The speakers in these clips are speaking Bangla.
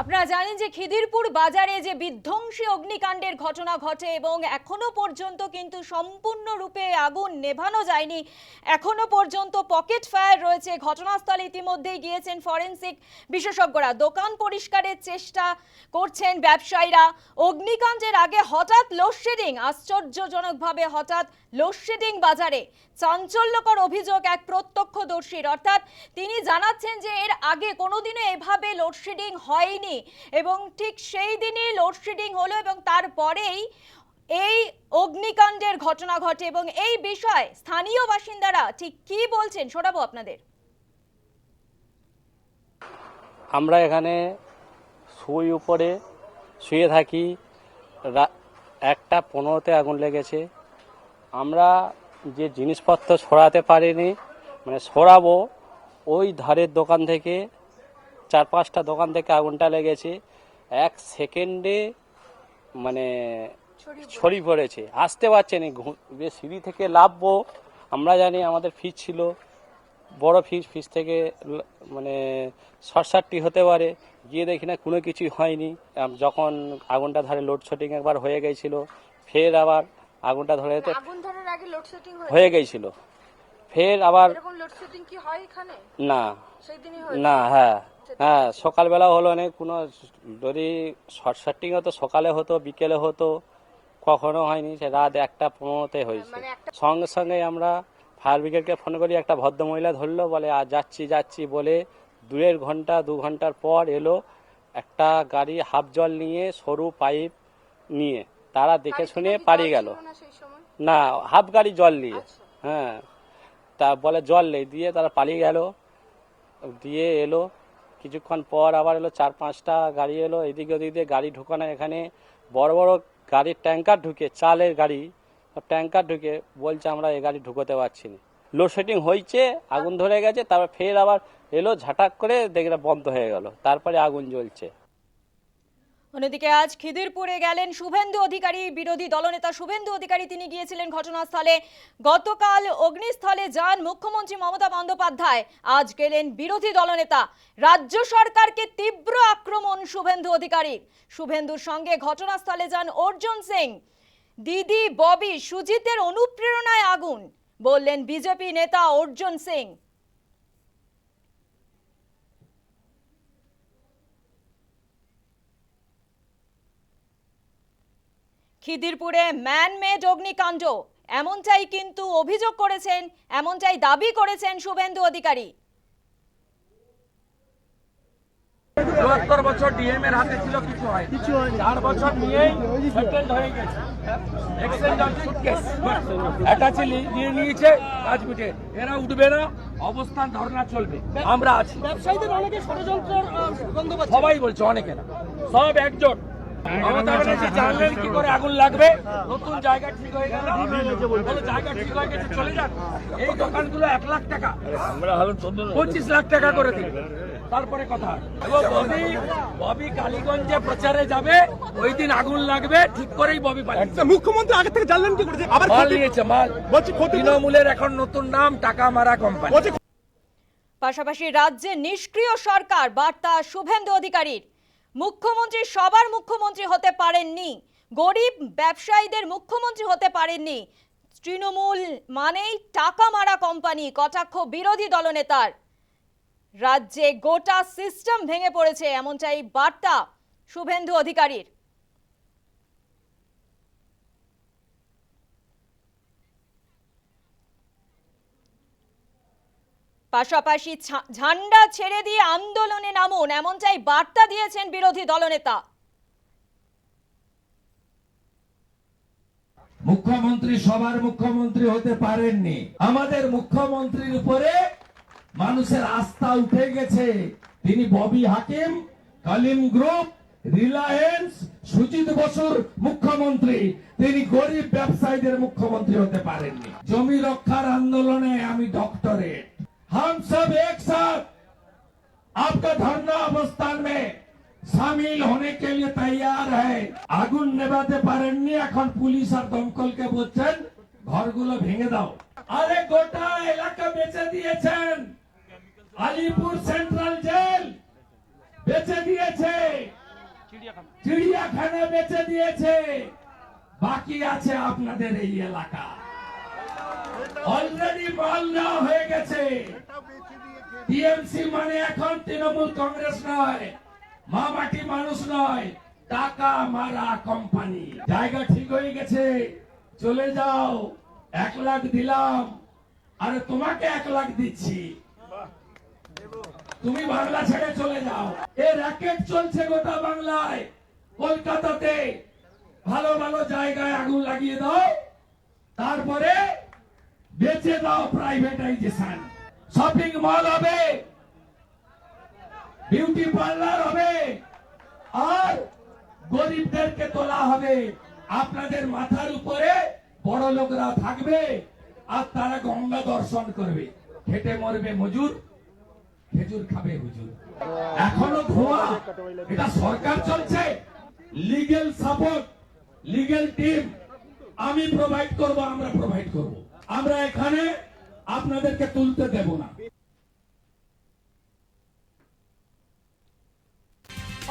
আপনারা জানেন যে খিদিরপুর বাজারে যে বিধ্বংসী অগ্নিকাণ্ডের ঘটনা ঘটে এবং এখনও পর্যন্ত কিন্তু সম্পূর্ণরূপে আগুন নেভানো যায়নি। এখনও পর্যন্ত পকেট ফায়ার রয়েছে। ঘটনাস্থলে ইতিমধ্যেই গিয়েছেন ফরেনসিক বিশেষজ্ঞরা। দোকান পরিষ্কারের চেষ্টা করছেন ব্যবসায়ীরা। অগ্নিকাণ্ডের আগে হঠাৎ লোডশেডিং আশ্চর্যজনকভাবে হঠাৎ লোডশেডিং বাজারে চাঞ্চল্যকর অভিযোগ এক প্রত্যক্ষদর্শীর। অর্থাৎ তিনি জানাচ্ছেন যে এর আগে কোনোদিনও এভাবে লোডশেডিং হয়নি এবং ঠিক সেই দিনই লোডশেডিং হলো এবং তারপরেই এই অগ্নিকাণ্ডের ঘটনা ঘটে এবং এই বিষয়ে স্থানীয় বাসিন্দারা ঠিক কি বলছেন শোনাবো আপনাদের। আমরা এখানে শুই উপরে শুয়ে থাকি একটা পনেরোতে আগুন লেগেছে। আমরা যে জিনিসপত্র সরাতে পারিনি মানে সরাবো ওই ধারের দোকান থেকে চার পাঁচটা দোকান থেকে আগুনটা লেগেছে। এক সেকেন্ডে মানে ছড়িয়ে পড়েছে। আসতে পারছে না যে সিঁড়ি থেকে লাভবো আমরা জানি আমাদের ফিজ ছিল বড় ফিজ ফিজ থেকে মানে শর্ট সার্কিট হতে পারে। গিয়ে দেখি না কোনো কিছুই হয়নি। যখন আগুনটা ধরে লোডশেডিং একবার হয়ে গেছিল ফের আবার আগুনটা ধরে যেতে আগুন ধরার আগে লোডশেডিং হয় হয়ে গেছিল। ফের আবার এরকম লোডশেডিং কি হয় এখানে? না। সেই দিনই হয় না হ্যাঁ। হ্যাঁ সকালবেলা হলো না। কোনো যদি শর্ট সার্কিট হতো সকালে হতো বিকেলে হতো কখনো হয়নি। সে রাত একটা পনেরোতে হয়েছে। মানে সঙ্গে সঙ্গে আমরা ফায়ার ব্রিগেডকে ফোন করি একটা ভদ্রমহিলা ধরলো বলে আর যাচ্ছি যাচ্ছি বলে দুয়ের ঘণ্টা দু ঘণ্টার পর এলো একটা গাড়ি হাফ জল নিয়ে সরু পাইপ নিয়ে। তারা দেখে শুনে পালিয়ে গেল। না হাফ গাড়ি জল নিয়ে। আচ্ছা। হ্যাঁ। তা বলে জল নেই দিয়ে তারা পালিয়ে গেল। দিয়ে এলো। কিছুক্ষণ পর আবার এলো চার পাঁচটা গাড়ি এলো। এদিকে ওদিক দিয়ে গাড়ি ঢুকানো এখানে। বড় বড় গাড়ির ট্যাঙ্কার ঢুকে চালের গাড়ি ট্যাঙ্কার ঢুকে বলছে আমরা এই গাড়ি ঢুকোতে পারছি না। লোডশেডিং হয়েছে আগুন ধরে গেছে তারপর ফের আবার এলো ঝাটাক করে দেখলে বন্ধ হয়ে গেল। তারপরে আগুন জ্বলছে। অন্যদিকে আজ খিদিরপুরে গেলেন শুভেন্দু অধিকারী, বিরোধী দলনেতা শুভেন্দু অধিকারী। তিনি গিয়েছিলেন ঘটনাস্থলে। গতকাল অগ্নিস্থলে যান মুখ্যমন্ত্রী মমতা বন্দ্যোপাধ্যায়। আজ গেলেন বিরোধী দলনেতা। রাজ্য সরকারকে তীব্র আক্রমণ শুভেন্দু অধিকারীর শুভেন্দুর সঙ্গে ঘটনাস্থলে যান অর্জুন সিং। দিদি ববি সুজিতের অনুপ্রেরণায় আগুন। বললেন বিজেপি নেতা অর্জুন সিং। খিদিরপুরে ম্যানমেড অগ্নিকাণ্ড। এমনটাই কিন্তু অভিযোগ করেছেন এমনটাই দাবি করেছেন শুভেন্দু অধিকারী। চুয়াত্তর বছর ডিএম এর হাতে ছিল কিছু হয় কিছু চার বছর নিয়েই সেটেলড হয়ে গেছে। এক্সচেঞ্জ অফ সুটকেস অ্যাটাচি নিয়ে নিয়েছে কাজ মিটে। এরা উঠবে না অবস্থান ধর্ণা চলবে। আমরা আছি। ব্যবসায়ীদের অনেকে ষড়যন্ত্র সবাই বলছে অনেকে না। সব একজোট। মমতা ব্যানার্জি জানলেন কি করে আগুন লাগবে। নতুন জায়গা ঠিক হয়ে গেল। জায়গা ঠিক হয়ে গেছে চলে যান এই দোকানগুলো এক লাখ টাকা। পঁচিশ লাখ টাকা করে দিন। তারপরে কথা। এবং ববি ববি কালীগঞ্জে প্রচারে যাবে। ওই দিন আগুন লাগবে ঠিক করেই ববি মুখ্যমন্ত্রী আগে থেকে জানলেন কি করে যে আবার মাল নিয়েছে মাল। বলছি তৃণমূলের এখন নতুন নাম টাকা মারা কোম্পানি। পাশাপাশি রাজ্যে নিষ্ক্রিয় সরকার বার্তা শুভেন্দু অধিকারীর। মুখ্যমন্ত্রী, সবার মুখ্যমন্ত্রী হতে পারেননি। গরিব ব্যবসায়ীদের মুখ্যমন্ত্রী হতে পারেননি। তৃণমূল মানেই টাকা মারা কোম্পানি, কটাক্ষ বিরোধী দলনেতার। রাজ্যে গোটা সিস্টেম ভেঙে পড়েছে, এমনটাই বার্তা শুভেন্দু অধিকারীর। পাশাপাশি ঝান্ডা ছেড়ে দিয়ে আন্দোলনে নামুন, এমনটাই বার্তা দিয়েছেন বিরোধী দলনেতা। মুখ্যমন্ত্রী সবার মুখ্যমন্ত্রী হতে পারেননি। আমাদের মুখ্যমন্ত্রীর উপরে মানুষের আস্থা উঠে গেছে। তিনি ববি হাকিম, কালিম গ্রুপ, রিলায়েন্স, সুজিত বসুর মুখ্যমন্ত্রী। তিনি গরিব ব্যবসায়ীদের মুখ্যমন্ত্রী হতে পারেননি। জমি রক্ষার আন্দোলনে আমি ডক্টরেট। हम सब एक साथ आपका धरना अवस्थान में সামিল होने के लिए तैयार है আগুন নেভাতে পারেননি এখন পুলিশ আর দমকলকে বলছেন ঘরগুলো ভেঙে দাও আরে গোটা এলাকা বেচে দিয়েছেন আলিপুর সেন্ট্রাল জেল বেচে দিয়েছে চিড়িয়াখানা চিড়িয়াখানা বেচে দিয়েছে বাকি আছে আপনাদের এই এলাকা অলরেডি মাল নেওয়া হয়ে গেছে। টিএমসি মানে এখন তৃণমূল কংগ্রেস নয় মামাটি মানুষ নয়, টাকা মারা কোম্পানি জায়গা ঠিক হয়ে গেছে, চলে যাও, এক লাখ দিলাম। আরে তোমাকে এক লাখ দিচ্ছি। তুমি বাংলা ছেড়ে চলে যাও। এ র্যাকেট চলছে গোটা বাংলায়। কলকাতাতে ভালো ভালো জায়গায় আগুন লাগিয়ে দাও। তারপরে বেচে দাও প্রাইভেটাইজেশন শপিং মল হবে বিউটি পার্লার হবে, আর গরিবদেরকে তোলা হবে। আপনাদের মাথার উপরে বড় লোকরা থাকবে, আর তারা গঙ্গা দর্শন করবে। খেটে মরবে মজুর, খেজুর খাবে হুজুর। এখনও ধোয়া, এটা সরকার চলছে। লিগেল সাপোর্ট লিগেল টিম আমি প্রোভাইড করব, আমরা প্রোভাইড করব। আমরা এখানে আপনাদেরকে তুলতে দেব না।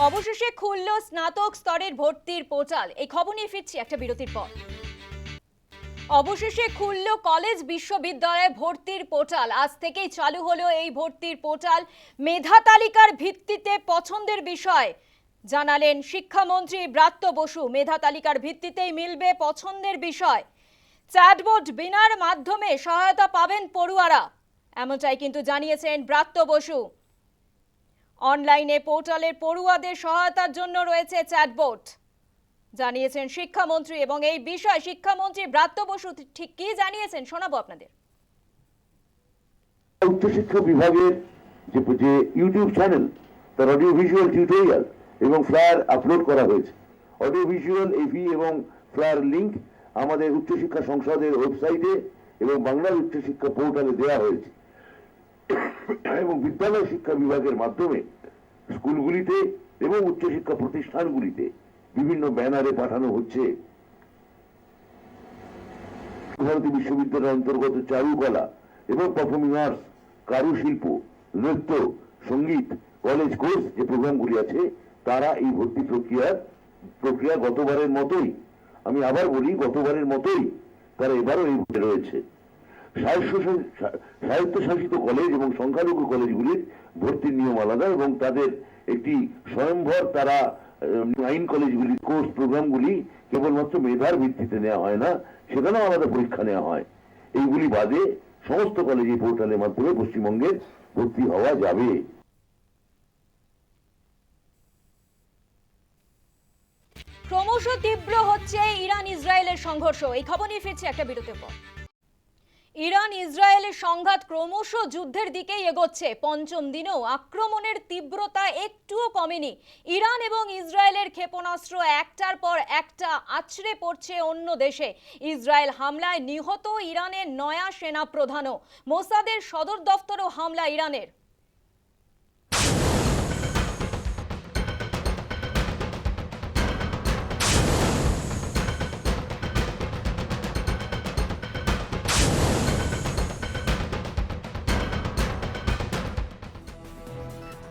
অবশেষে খুলল স্নাতক স্তরের ভর্তির পোর্টাল। এই খবর নিয়ে ফিরছি একটা বিরতির পর। অবশেষে খুলল কলেজ বিশ্ববিদ্যালয়ে ভর্তির পোর্টাল। আজ থেকেই চালু হলো এই ভর্তির পোর্টাল। মেধা তালিকার ভিত্তিতে পছন্দের বিষয় জানালেন শিক্ষামন্ত্রী ব্রাত্য বসু। মেধা তালিকার ভিত্তিতেই মিলবে পছন্দের বিষয়। চ্যাটবোর্ড বিনার মাধ্যমে সহায়তা পাবেন পড়ুয়ারা। এমনটাই কিন্তু জানিয়েছেন ব্রাত্য বসু। অনলাইনে পোর্টালের পড়ুয়াদের সহায়তার জন্য রয়েছে চ্যাটবোট জানিয়েছেন শিক্ষামন্ত্রী এবং এই বিষয়ে শিক্ষামন্ত্রী ব্রাত্য বসু ঠিক কি জানিয়েছেন শোনাবো আপনাদের। উচ্চশিক্ষা বিভাগের যে ইউটিউব চ্যানেল, তার অডিও ভিজুয়াল টিউটোরিয়াল এবং ফ্লায়ার আপলোড করা হয়েছে। অডিও ভিজুয়াল এভি এবং ফ্লায়ার লিংক আমাদের উচ্চশিক্ষা সংসদের ওয়েবসাইটে এবং বাংলার উচ্চশিক্ষা পোর্টালে দেওয়া হয়েছে। এবং বিদ্যালয় শিক্ষা বিভাগের মাধ্যমে স্কুলগুলিতে এবং উচ্চশিক্ষা প্রতিষ্ঠানগুলিতে বিভিন্ন ব্যানারে পাঠানো হচ্ছে। ভারতী বিশ্ববিদ্যালয়ের অন্তর্গত চারুকলা এবং পারফর্মিং আর্টস কারুশিল্প, নৃত্য, সংগীত কলেজ কোর্স যে প্রোগ্রামগুলি আছে, তারা এই ভর্তি প্রক্রিয়ার, প্রক্রিয়া গতবারের মতোই আমি আবার বলি, গতবারের মতোই তারা এবারও এই ভর্তি রয়েছে। স্বায়ত্তশা- স্বায়ত্তশাসিত কলেজ এবং সংখ্যালঘু কলেজগুলির ভর্তির নিয়ম আলাদা এবং তাদের একটি স্বয়ংভর তারা আইন কলেজগুলির কোর্স প্রোগ্রামগুলি কেবলমাত্র মেধার ভিত্তিতে নেওয়া হয় না, সেখানেও আলাদা পরীক্ষা নেওয়া হয়। এইগুলি বাদে সমস্ত কলেজে পোর্টালের মাধ্যমে পশ্চিমবঙ্গের ভর্তি হওয়া যাবে। ক্রমশ তীব্র হচ্ছে ইরান ইসরায়েলের সংঘর্ষ। এই খবর নিয়ে ফিরছে একটা বিরতির পর। ইরান ইসরায়েলের সংঘাত ক্রমশ যুদ্ধের দিকেই এগোচ্ছে। পঞ্চম দিনেও আক্রমণের তীব্রতা একটুও কমেনি। ইরান এবং ইসরায়েলের ক্ষেপণাস্ত্র একটার পর একটা আছড়ে পড়ছে অন্য দেশে। ইসরায়েল হামলায় নিহত ইরানের নয়া সেনাপ্রধানও। মোসাদের সদর দফতরও হামলা ইরানের।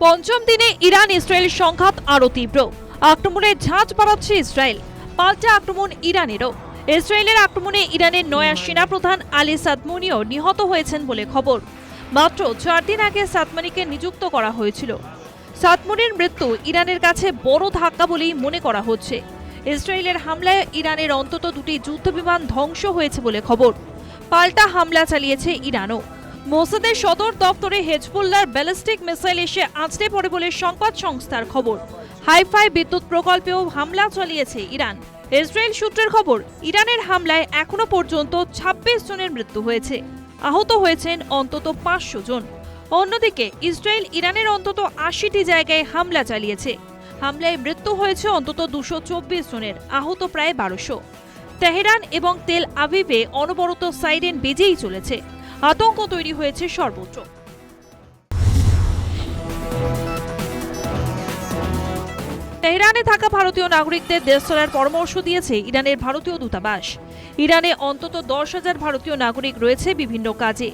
পঞ্চম দিনে ইরান ইসরায়েল সংঘাত আরও তীব্র। আক্রমণের ঝাঁজ বাড়াচ্ছে ইসরায়েল। পাল্টা আক্রমণ ইরানেরও। ইসরায়েলের আক্রমণে ইরানের নয়া সেনাপ্রধান আলী সাদমুনিও নিহত হয়েছেন বলে খবর। মাত্র চার দিন আগে সাদমানিকে নিযুক্ত করা হয়েছিল। সাদমুনির মৃত্যু ইরানের কাছে বড় ধাক্কা বলেই মনে করা হচ্ছে। ইসরায়েলের হামলায় ইরানের অন্তত দুটি যুদ্ধবিমান ধ্বংস হয়েছে বলে খবর। পাল্টা হামলা চালিয়েছে ইরানও। মোসাদের সদর দপ্তরে হেজবুল্লার ব্যালিস্টিক মিসাইল এসে আঁচড়ে পড়ে বলে সংবাদ সংস্থার খবর। হাইফাই বিদ্যুৎ প্রকল্পেও হামলা চালিয়েছে ইরান। ইসরায়েল সূত্রের খবর, ইরানের হামলায় এখনও পর্যন্ত ২৬ জনের মৃত্যু হয়েছে। আহত হয়েছেন অন্তত পাঁচশো জন। অন্যদিকে, ইসরায়েল ইরানের অন্তত আশিটি জায়গায় হামলা চালিয়েছে। হামলায় মৃত্যু হয়েছে অন্তত দুশো চব্বিশ জনের, আহত প্রায় বারোশো। তেহরান এবং তেল আভিভে অনবরত সাইরেন বেজেই চলেছে। আতঙ্ক তৈরি হয়েছে সর্বত্র। তেহরানে থাকা ভারতীয় নাগরিকদের দেশ ছাড়ার পরামর্শ দিয়েছে ইরানের ভারতীয় দূতাবাস। ইরানে অন্তত দশ হাজার ভারতীয় নাগরিক রয়েছে বিভিন্ন কাজে।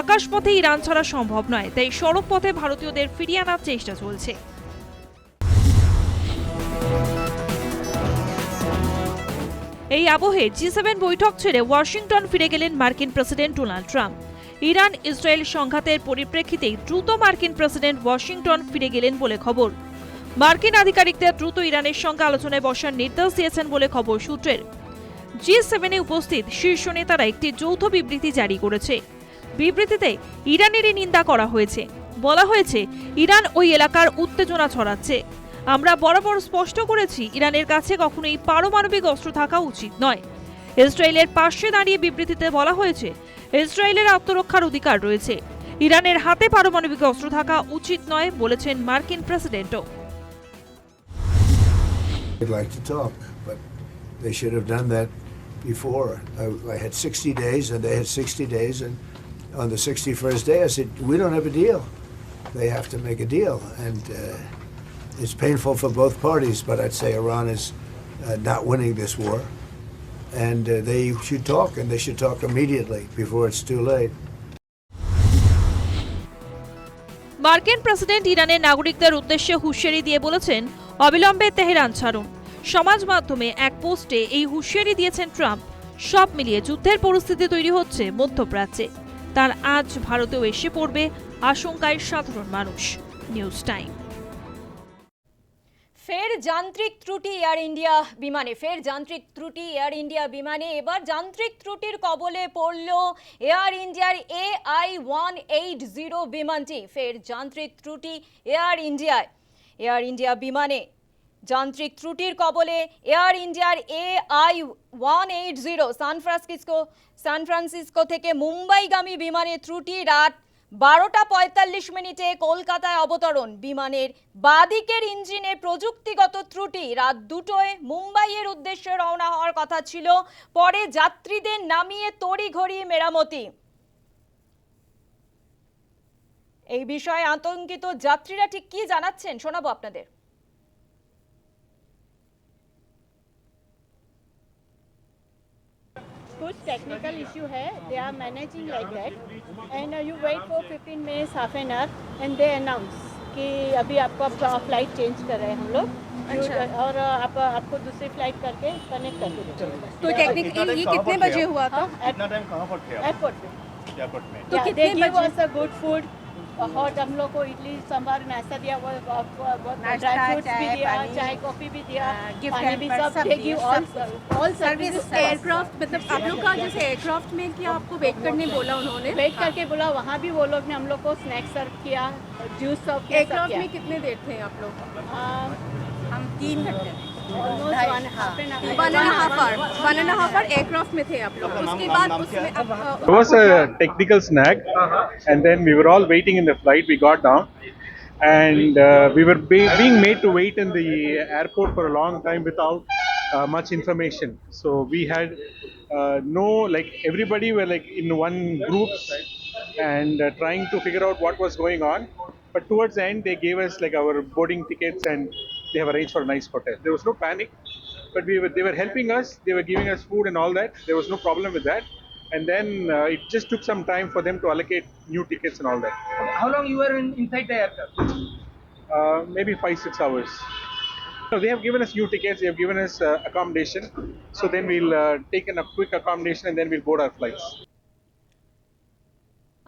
আকাশপথে ইরান ছাড়া সম্ভব নয়, তাই সড়ক পথে ভারতীয়দের ফিরিয়ে আনার চেষ্টা চলছে। এই আবহে জি সেভেন বৈঠক ছেড়ে ওয়াশিংটন ফিরে গেলেন মার্কিন president Donald Trump. Iran Israel সংঘাতের পরিপ্রেক্ষিতে দ্রুত মার্কিন প্রেসিডেন্ট ওয়াশিংটন ফিরে গেলেন বলে খবর। মার্কিন আধিকারিকদের দ্রুত ইরানের সঙ্গে আলোচনায় বসার নির্দেশ দিয়েছেন বলে খবর সূত্রের। জি সেভেনে উপস্থিত শীর্ষ নেতারা একটি যৌথ বিবৃতি জারি করেছে। বিবৃতিতে ইরানেরই নিন্দা করা হয়েছে। বলা হয়েছে, ইরান ওই এলাকার উত্তেজনা ছড়াচ্ছে। আমরা বরাবর স্পষ্ট করেছি, ইরানের কাছে কখনোই পারমাণবিক অস্ত্র থাকা উচিত নয়। ইসরায়েলের পাশে দাঁড়িয়ে বিবৃতিতে বলা হয়েছে ইসরায়েলের আত্মরক্ষার অধিকার রয়েছে ইরানের হাতে পারমাণবিক অস্ত্র থাকা উচিত নয় বলেছেন মার্কিন প্রেসিডেন্টও They'd like to talk, but they should have done that before. I, I had 60 days, and they had 60 days, and on the 61st day, I said, "We don't have a deal. They have to make a deal, and uh, it's painful for both parties. But I'd say Iran is uh, not winning this war, and uh, they should talk, and they should talk immediately before it's too late." মার্কিন প্রেসিডেন্ট ইরানের নাগরিকদের উদ্দেশ্যে হুঁশিয়ারি দিয়ে বলেছেন অবিলম্বে তেহরান ছাড়ুন। সমাজ মাধ্যমে এক পোস্টে এই হুঁশিয়ারি দিয়েছেন ট্রাম্প। সব মিলিয়ে যুদ্ধের পরিস্থিতি তৈরি হচ্ছে মধ্যপ্রাচ্যে। তার আজ ভারতেও এসে পড়বে আশঙ্কায় সাধারণ মানুষ। News time. ফের যান্ত্রিক ত্রুটি এয়ার ইন্ডিয়া বিমানে, ফের যান্ত্রিক ত্রুটি এয়ার ইন্ডিয়া বিমানে। এবার যান্ত্রিক ত্রুটির কবলে পড়ল এয়ার ইন্ডিয়ার A I one eight zero বিমানটি। ফের যান্ত্রিক ত্রুটি এয়ার ইন্ডিয়ায় এয়ার ইন্ডিয়া বিমানে যান্ত্রিক ত্রুটির কবলে এয়ার ইন্ডিয়ার A I one eight zero San Francisco San Francisco থেকে মুম্বাইগামী বিমানে ত্রুটি রাত বারোটা পঁয়তাল্লিশ মিনিটে কলকাতায় অবতরণ। বিমানের বাদিকের ইঞ্জিনে প্রযুক্তিগত ত্রুটি। রাত দুটোয় মুম্বাইয়ের উদ্দেশ্যে রওনা হওয়ার কথা ছিল। পরে যাত্রীদের নামিয়ে তড়িঘড়ি মেরামতি। এই বিষয়ে আতঙ্কিত যাত্রীরা ঠিক কি জানাচ্ছেন শোনাবো আপনাদের। कुछ टेक्निकल इशू है. They are managing like that and you wait for 15 minutes half an hour and they announce कि अभी आपको फ़्लाइट चेंज कर रहे हैं हम लोग अच्छा। और आप आपको दूसरी फ़्लाइट करके कनेक्ट कर देंगे तो टेक्निकल ये कितने बजे हुआ था? कितना टाइम कहाँ पर थे एयरपोर्ट में। तो कितने बजे? गुड फ़ूड हॉट हम लोग को इडली सांभर नाश्ता दिया वो ड्राई फ्रूट्स भी दिया चाय कॉफ़ी भी दिया हाँ, पानी भी सब सब दे ऑल सर्विस एयरक्राफ्ट मतलब आप लोग का जैसे एयरक्राफ्ट में कि आपको वेट करने बोला उन्होंने? वेट करके बोला वहाँ भी वो लोग ने हम लोग को स्नैक्स सर्व किया जूस सर्व किया एयरक्राफ्ट में कितने देर थे आप लोग? हम तीन घंटे। One half an one and half hour one and half hour aircraft में थे आप लोग उसके बाद उसमें अब, अ, There was a technical snag, and then we were all waiting in the flight. We got down, and uh, we were be- being made to wait in the airport for a long time without uh, much information. So we had uh, no like everybody were like in one groups and uh, trying to figure out what was going on. But towards the end, they gave us like our boarding tickets and they have arranged for a nice hotel. There was no panic, but we were they were helping us. They were giving us food and all that. There was no problem with that. And then uh, it just took some time for them to allocate new tickets and all that. How long you were in, inside the aircraft? Uh, maybe five six hours. No, they have given us new tickets. They have given us uh, accommodation. So then we'll uh, take in a quick accommodation and then we'll board our flights.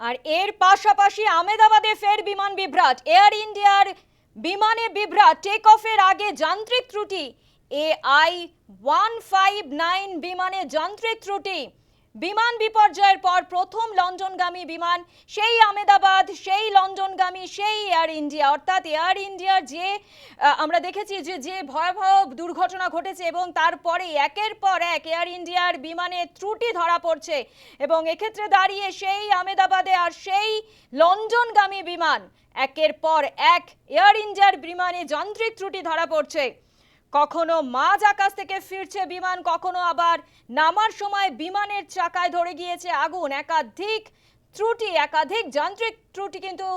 আর এর পাশাপাশি আমেদাবাদে ফের বিমান বিভ্রাট এয়ার ইন্ডিয়ার বিমানে বিভ্রা টেক অফের আগে যান্ত্রিক ত্রুটি। A I one five nine বিমানে যান্ত্রিক ত্রুটি। বিমান বিপর্যয়ের পর প্রথম লন্ডনগামী বিমান, সেই আমেদাবাদ, সেই লন্ডনগামী, সেই এয়ার ইন্ডিয়া অর্থাৎ এয়ার ইন্ডিয়ার যে আমরা দেখেছি যে যে ভয়াবহ দুর্ঘটনা ঘটেছে এবং তারপরে একের পর এক এয়ার ইন্ডিয়ার বিমানে ত্রুটি ধরা পড়ছে এবং এক্ষেত্রে দাঁড়িয়ে সেই আমেদাবাদে আর সেই লন্ডনগামী বিমান, একের পর এক এয়ার ইন্ডিয়ার বিমানে যান্ত্রিক ত্রুটি ধরা পড়ছে। কখনো মাঝ আকাশ থেকে ফিরছে বিমান, কখনো আবার নামার সময় বিমানের চাকায় ধরে গিয়েছে আগুন। একাধিক ত্রুটি, একাধিক যান্ত্রিক ত্রুটি কিন্তু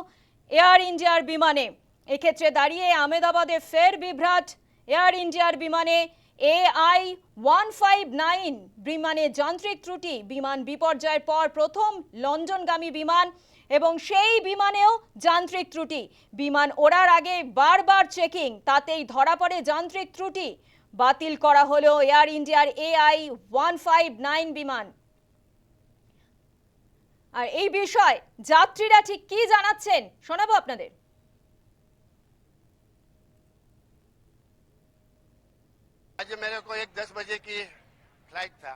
এয়ার ইন্ডিয়ার বিমানে। এক্ষেত্রে দাঁড়িয়ে আমেদাবাদে ফের বিভ্রাট এয়ার ইন্ডিয়ার বিমানে A I one five nine. বিমানে যান্ত্রিক ত্রুটি, বিমান বিপর্যয়ের পর প্রথম লন্ডনগামী বিমান এবং সেই বিমানেও যান্ত্রিক ত্রুটি বিমান ওড়ার আগে বারবার চেকিং তাতেই ধরা পড়ে যান্ত্রিক ত্রুটি বাতিল করা হলো এয়ার ইন্ডিয়ার এআই ওয়ান ফাইভ নাইন বিমান আর এই বিষয় যাত্রীরা ঠিক কি জানাচ্ছেন শোনাবো আপনাদের आज मेरे को एक दस बजे की फ्लाइट था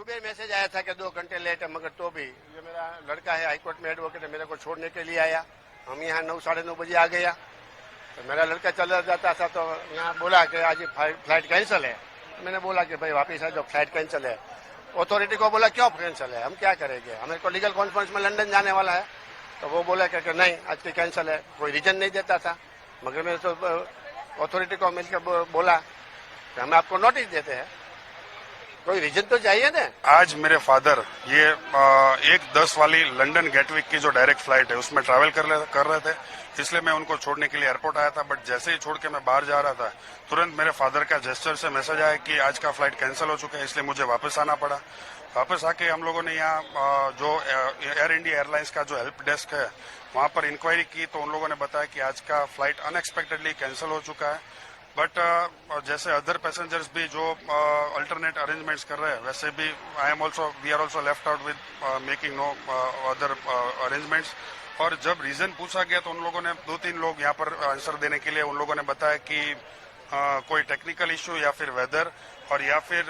सुबह मैसेज आया था कि दो घंटे लेट है, मगर तो भी ये मेरा लड़का है हाईकोर्ट में एडवोकेट है, मेरे को छोड़ने के लिए आया। हम यहाँ नौ, साढ़े नौ बजे आ गया। तो मेरा लड़का चला जाता था तो यहाँ बोला कि आज फ़्लाइट कैंसिल है। मैंने बोला कि भाई वापिस आ जाओ फ़्लाइट कैंसिल है। अथॉरिटी को बोला, क्यों कैंसिल है? हम क्या करेंगे? हमें को लीगल कॉन्फ्रेंस में लंदन जाने वाला है। तो वो बोला कि कि नहीं, आज की कैंसिल है। कोई रीजन नहीं देता था। मगर मैंने तो अथॉरिटी को मिलकर बोला कि हम आपको नोटिस देते हैं। कोई रीजन तो चाहिए ना? आज मेरे फादर ये अ, एक दस वाली लंदन गेटविक की जो डायरेक्ट फ़्लाइट है उसमें ट्रैवल कर, कर रहे थे। इसलिए मैं उनको छोड़ने के लिए एयरपोर्ट आया था बट जैसे ही छोड़ के मैं बाहर जा रहा था तुरंत मेरे फादर का जेस्टर से मैसेज आया कि आज का फ़्लाइट कैंसिल हो चुका है इसलिए मुझे वापस आना पड़ा। वापस आके हम लोगों ने यहाँ जो एयर इंडिया एयरलाइंस का जो हेल्प डेस्क है वहाँ पर इंक्वायरी की तो उन लोगों ने बताया कि आज का फ़्लाइट अनएक्सपेक्टेडली कैंसिल हो चुका है। बट जैसे अदर पैसेंजर्स भी जो अल्टरनेट अरेंजमेंट्स कर रहे हैं वैसे भी I am also we are also left out with making no other arrangements और जब रीजन पूछा गया तो उन लोगों ने दो तीन लोग यहाँ पर आंसर देने के लिए उन लोगों ने बताया कि अ, कोई टेक्निकल इश्यू या फिर वेदर और या फिर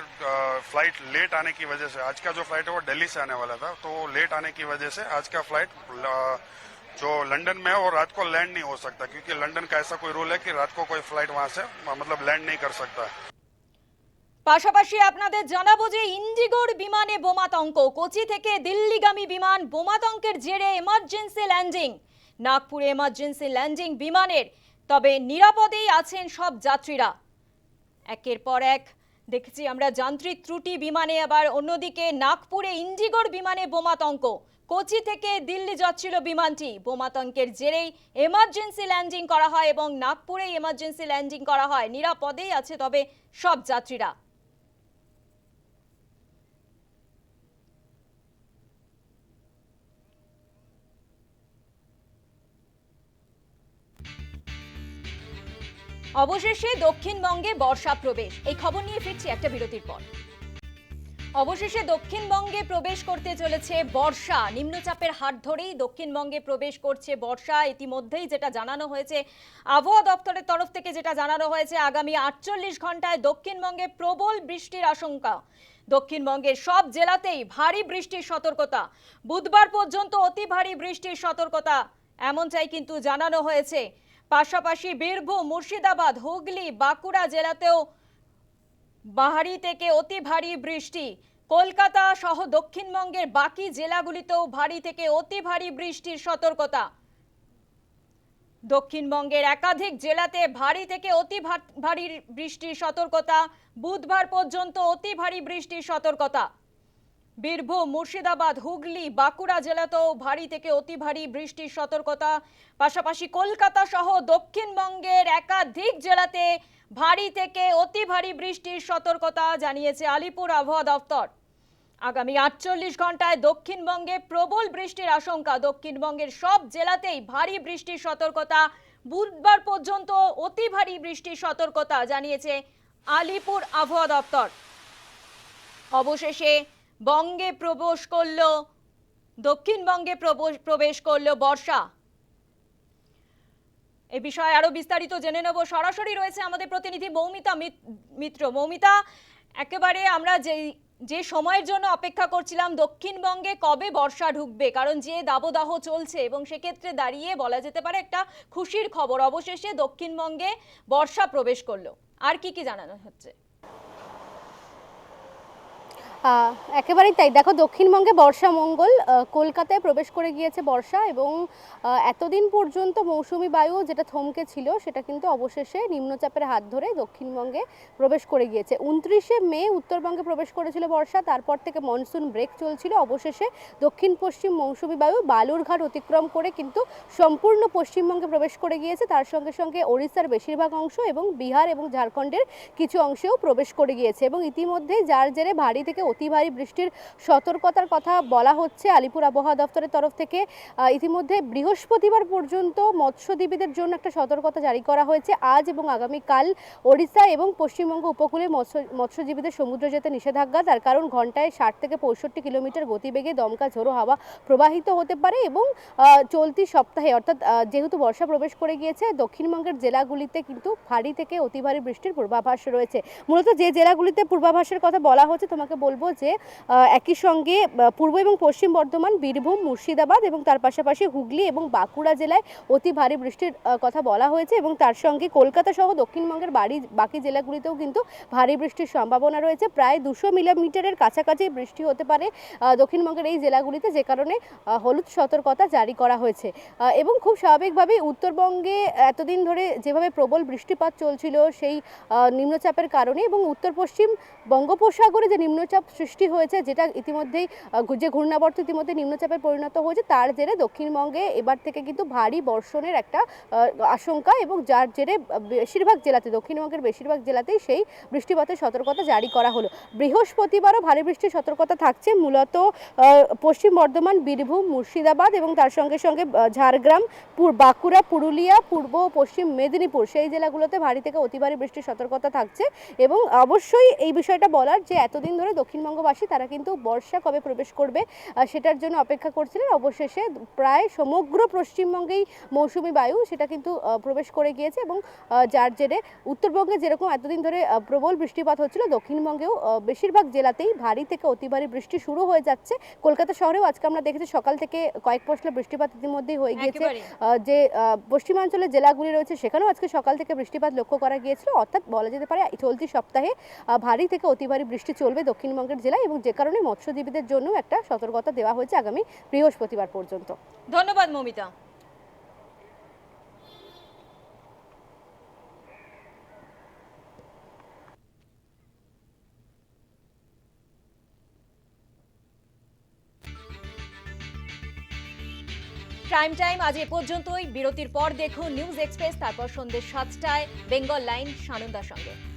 फ़्लाइट लेट आने की वजह से। आज का जो फ़्लाइट है वो दिल्ली से आने वाला था तो लेट आने की वजह से आज का फ़्लाइट जो लंदन में है वो रात को लैंड नहीं हो सकता क्योंकि लंदन का ऐसा कोई रूल है कि रात को कोई फ्लाइट वहां से मतलब लैंड नहीं कर सकता है পাশাপাশি আপনাদের জানাবো যে ইন্ডিগোর বিমানে বোমাতঙ্ক কোচি থেকে দিল্লিগামী বিমান বোমাতঙ্কের জেরে এমার্জেন্সি ল্যান্ডিং নাগপুরে এমার্জেন্সি ল্যান্ডিং বিমানের তবে নিরাপদেই আছেন সব যাত্রীরা একের পর এক দেখেছি আমরা যান্ত্রিক ত্রুটি বিমানে আবার অন্যদিকে নাগপুরে ইন্ডিগোর বিমানে বোমাতঙ্ক কোচি থেকে দিল্লি যাচ্ছিল বিমানটি। বোমাতঙ্কের জেরেই এমার্জেন্সি ল্যান্ডিং করা হয় এবং নাগপুরে এমার্জেন্সি ল্যান্ডিং করা হয়। নিরাপদেই আছে তবে সব যাত্রীরা। অবশেষে দক্ষিণবঙ্গে বর্ষা প্রবেশ। এই খবর নিয়ে ফিরছি একটা বিরতির পর। অবশেষে দক্ষিণবঙ্গে প্রবেশ করতে চলেছে বর্ষা। নিম্নচাপের হাত ধরেই দক্ষিণবঙ্গে প্রবেশ করছে বর্ষা। ইতিমধ্যেই যেটা জানানো হয়েছে, আবহাওয়া দপ্তরের তরফ থেকে যেটা জানানো হয়েছে, আগামী আটচল্লিশ ঘন্টায় দক্ষিণবঙ্গে প্রবল বৃষ্টির আশঙ্কা। দক্ষিণবঙ্গের সব জেলাতেই ভারী বৃষ্টির সতর্কতা। বুধবার পর্যন্ত অতি ভারী বৃষ্টির সতর্কতা, এমনটাই কিন্তু জানানো হয়েছে। পাশাপাশি বীরভূম, মুর্শিদাবাদ, হুগলি, বাঁকুড়া জেলাতেও ভারী থেকে অতি ভারী বৃষ্টি। কলকাতা সহ দক্ষিণবঙ্গের বাকি জেলাগুলিতেও ভারী থেকে অতি ভারী বৃষ্টির সতর্কতা। দক্ষিণবঙ্গের একাধিক জেলাতে ভারী থেকে অতি ভারী বৃষ্টির সতর্কতা, বুধবার পর্যন্ত অতি ভারী বৃষ্টির সতর্কতা। বীরভূম, মুর্শিদাবাদ, হুগলি, বাঁকুড়া জেলাতেও ভারী থেকে অতি ভারী বৃষ্টির সতর্কতা। পাশাপাশি কলকাতা সহ দক্ষিণবঙ্গের একাধিক জেলাতে ভারী থেকে অতি ভারী বৃষ্টির সতর্কতা জানিয়েছে আলিপুর আবহাওয়া দপ্তর। আগামী আটচল্লিশ ঘন্টায় দক্ষিণবঙ্গে প্রবল বৃষ্টির আশঙ্কা। দক্ষিণবঙ্গের সব জেলাতেই ভারী বৃষ্টির সতর্কতা। বুধবার পর্যন্ত অতি ভারী বৃষ্টির সতর্কতা জানিয়েছে আলিপুর আবহাওয়া দপ্তর। অবশেষে বঙ্গে প্রবেশ করল, দক্ষিণবঙ্গে প্রবশ- প্রবেশ করল বর্ষা। এ বিষয়ে আরও বিস্তারিত জেনে নেব। সরাসরি রয়েছে আমাদের প্রতিনিধি মৌমিতা মিত্র। মৌমিতা, একেবারে আমরা যে যে সময়ের জন্য অপেক্ষা করছিলাম, দক্ষিণবঙ্গে কবে বর্ষা ঢুকবে? কারণ যে দাবদাহ চলছে এবং সেক্ষেত্রে দাঁড়িয়ে বলা যেতে পারে একটা খুশির খবর। অবশেষে দক্ষিণবঙ্গে বর্ষা প্রবেশ করল। আর কি কি জানানো হচ্ছে? একেবারেই তাই। দেখো, দক্ষিণবঙ্গে বর্ষা মঙ্গল কলকাতায় প্রবেশ করে গিয়েছে বর্ষা এবং এতদিন পর্যন্ত মৌসুমি বায়ু যেটা থমকে ছিল, সেটা কিন্তু অবশেষে নিম্নচাপের হাত ধরে দক্ষিণবঙ্গে প্রবেশ করে গিয়েছে। উনত্রিশে মে উত্তরবঙ্গে প্রবেশ করেছিল বর্ষা, তারপর থেকে মনসুন ব্রেক চলছিল। অবশেষে দক্ষিণ পশ্চিম মৌসুমি বায়ু বালুরঘাট অতিক্রম করে কিন্তু সম্পূর্ণ পশ্চিমবঙ্গে প্রবেশ করে গিয়েছে। তার সঙ্গে সঙ্গে ওড়িশার বেশিরভাগ অংশ এবং বিহার এবং ঝাড়খণ্ডের কিছু অংশেও প্রবেশ করে গিয়েছে এবং ইতিমধ্যে যার জেরে ভারী থেকে অতি ভারী বৃষ্টির সতর্কতার কথা বলা হচ্ছে। আলিপুর আবহাওয়া দপ্তরের তরফ থেকে ইতিমধ্যে বৃহস্পতিবার পর্যন্ত মৎস্যজীবীদের জন্য একটা সতর্কতা জারি করা হয়েছে। আজ এবং আগামীকাল ওড়িশা এবং পশ্চিমবঙ্গ উপকূলে মৎস্য, মৎস্যজীবীদের সমুদ্র যেতে নিষেধাজ্ঞা। তার কারণ ঘন্টায় ষাট থেকে পঁয়ষট্টি কিলোমিটার গতিবেগে দমকা ঝোড়ো হাওয়া প্রবাহিত হতে পারে এবং চলতি সপ্তাহে, অর্থাৎ যেহেতু বর্ষা প্রবেশ করে গিয়েছে, দক্ষিণবঙ্গের জেলাগুলিতে কিন্তু ভারী থেকে অতি ভারী বৃষ্টির পূর্বাভাস রয়েছে। মূলত যে জেলাগুলিতে পূর্বাভাসের কথা বলা হচ্ছে, তোমাকে বলব যে আহ, একই সঙ্গে পূর্ব এবং পশ্চিম বর্ধমান বীরভূম মুর্শিদাবাদ এবং তার পাশাপাশি হুগলি এবং বাঁকুড়া জেলায় অতি ভারী বৃষ্টির কথা বলা হয়েছে এবং তার সঙ্গে কলকাতা সহ দক্ষিণবঙ্গের বাড়ি বাকি জেলাগুলিতেও কিন্তু ভারী বৃষ্টির সম্ভাবনা রয়েছে। প্রায় দুশো মিলিমিটারের কাছাকাছি বৃষ্টি হতে পারে দক্ষিণবঙ্গের এই জেলাগুলিতে যে কারণে হলুদ সতর্কতা জারি করা হয়েছে। এবং খুব স্বাভাবিকভাবেই উত্তরবঙ্গে এতদিন ধরে যেভাবে প্রবল বৃষ্টিপাত চলছিল সেই নিম্নচাপের কারণে এবং উত্তর পশ্চিম বঙ্গোপসাগরে যে নিম্নচাপ সৃষ্টি হয়েছে, যেটা ইতিমধ্যেই যে ঘূর্ণাবর্ত ইতিমধ্যে নিম্নচাপে পরিণত হয়েছে, তার জেরে দক্ষিণবঙ্গে এবার থেকে কিন্তু ভারী বর্ষণের একটা আশঙ্কা এবং যার জেরে বেশিরভাগ জেলাতে, দক্ষিণবঙ্গের বেশিরভাগ জেলাতেই সেই বৃষ্টিপাতের সতর্কতা জারি করা হলো। বৃহস্পতিবারও ভারী বৃষ্টির সতর্কতা থাকছে, মূলত পশ্চিম বর্ধমান, বীরভূম, মুর্শিদাবাদ এবং তার সঙ্গে সঙ্গে ঝাড়গ্রাম বাঁকুড়া, পুরুলিয়া, পূর্ব ও পশ্চিম মেদিনীপুর, সেই জেলাগুলোতে ভারী থেকে অতি ভারী বৃষ্টির সতর্কতা থাকছে এবং অবশ্যই এই বিষয়টা বলার যে এতদিন ধরে দক্ষিণবঙ্গবাসী তারা কিন্তু বর্ষা কবে প্রবেশ করবে সেটার জন্য অপেক্ষা করছিলেন। অবশেষে প্রায় সমগ্র পশ্চিমবঙ্গেই মৌসুমি বায়ু সেটা কিন্তু প্রবেশ করে গিয়েছে এবং যার জেরে উত্তরবঙ্গে যেরকম এতদিন ধরে প্রবল বৃষ্টিপাত হচ্ছিল দক্ষিণবঙ্গেও বেশিরভাগ জেলাতেই ভারী থেকে অতি ভারী বৃষ্টি শুরু হয়ে যাচ্ছে। কলকাতা শহরেও আজকে আমরা দেখেছি সকাল থেকে কয়েক পশলা বৃষ্টিপাত ইতিমধ্যেই হয়ে গিয়েছে। যে পশ্চিমাঞ্চলের জেলাগুলি রয়েছে সেখানেও আজকে সকাল থেকে বৃষ্টিপাত লক্ষ্য করা গিয়েছিল। অর্থাৎ বলা যেতে পারে চলতি সপ্তাহে ভারী থেকে অতি ভারী বৃষ্টি চলবে দক্ষিণবঙ্গের জেলায় এবং যে কারণে মৎস্যজীবীদের জন্য একটা সতর্কতা দেওয়া হয়েছে আগামী বৃহস্পতিবার পর্যন্ত। ধন্যবাদ, মমিতা। প্রাইম টাইম আজ এ পর্যন্তই। বিরতির পর দেখুন নিউজ এক্সপ্রেস তারপর সন্ধ্যে সাতটায়। বেঙ্গল লাইন সানন্দার সঙ্গে।